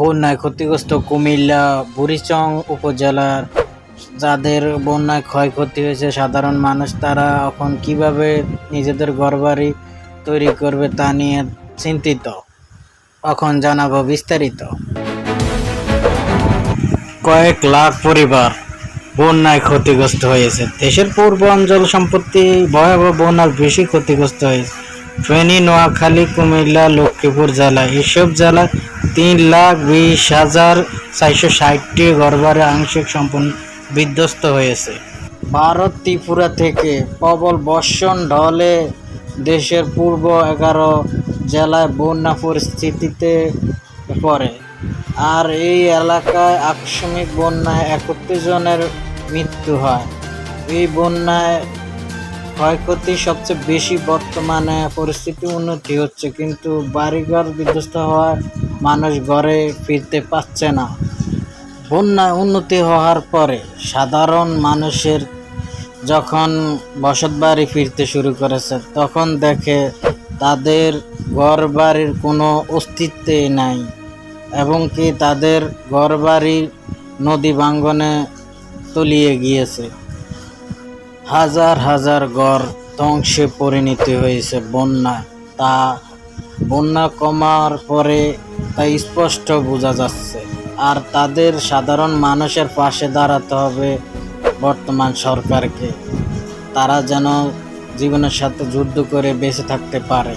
বন্যায় ক্ষতিগ্রস্ত কুমিল্লা, বুড়িচং উপজেলার যাদের বন্যায় ক্ষয়ক্ষতি হয়েছে, সাধারণ মানুষ তারা এখন কীভাবে নিজেদের ঘরবাড়ি তৈরি করবে তা নিয়ে চিন্তিত। এখন জানাব বিস্তারিত। কয়েক লাখ পরিবার বন্যায় ক্ষতিগ্রস্ত হয়েছে। দেশের পূর্ব অঞ্চল সম্পত্তি ভয়াবহ বন্যার বেশি ক্ষতিগ্রস্ত হয়েছে। ফেনী, নোয়াখালী, কুমিল্লা, লক্ষ্মীপুর জেলা। এসব জেলায় তিন লাখ বিশ হাজার চারশো ষাটটি ঘরবাড়ি আংশিক সম্পূর্ণ বিধ্বস্ত হয়েছে। ভারত ত্রিপুরা থেকে প্রবল বর্ষণ ঢলে দেশের পূর্ব এগারো জেলায় বন্যা পরিস্থিতিতে পড়ে। আর এই এলাকায় আকস্মিক বন্যায় একত্রিশ জনের মৃত্যু হয়। এই বন্যায় ক্ষয়ক্ষতি সবচেয়ে বেশি বর্তমানে পরিস্থিতি উন্নতি হচ্ছে, কিন্তু বাড়িঘর বিধ্বস্ত হওয়ায় মানুষ ঘরে ফিরতে পারছে না। বন্যায় উন্নতি হওয়ার পরে সাধারণ মানুষের যখন বসত বাড়ি ফিরতে শুরু করেছে, তখন দেখে তাদের ঘর বাড়ির কোনো অস্তিত্বই নাই এবং কি তাদের ঘর বাড়ি নদী ভাঙ্গনে তলিয়ে গিয়েছে। হাজার হাজার ঘর ধ্বংসে পরিণত হয়েছে বন্যা। তা বন্যা কমার পরে তা স্পষ্ট বোঝা যাচ্ছে। আর তাদের সাধারণ মানুষের পাশে দাঁড়াতে হবে বর্তমান সরকারকে। তারা যেন জীবনের সাথে যুদ্ধ করে বেঁচে থাকতে পারে।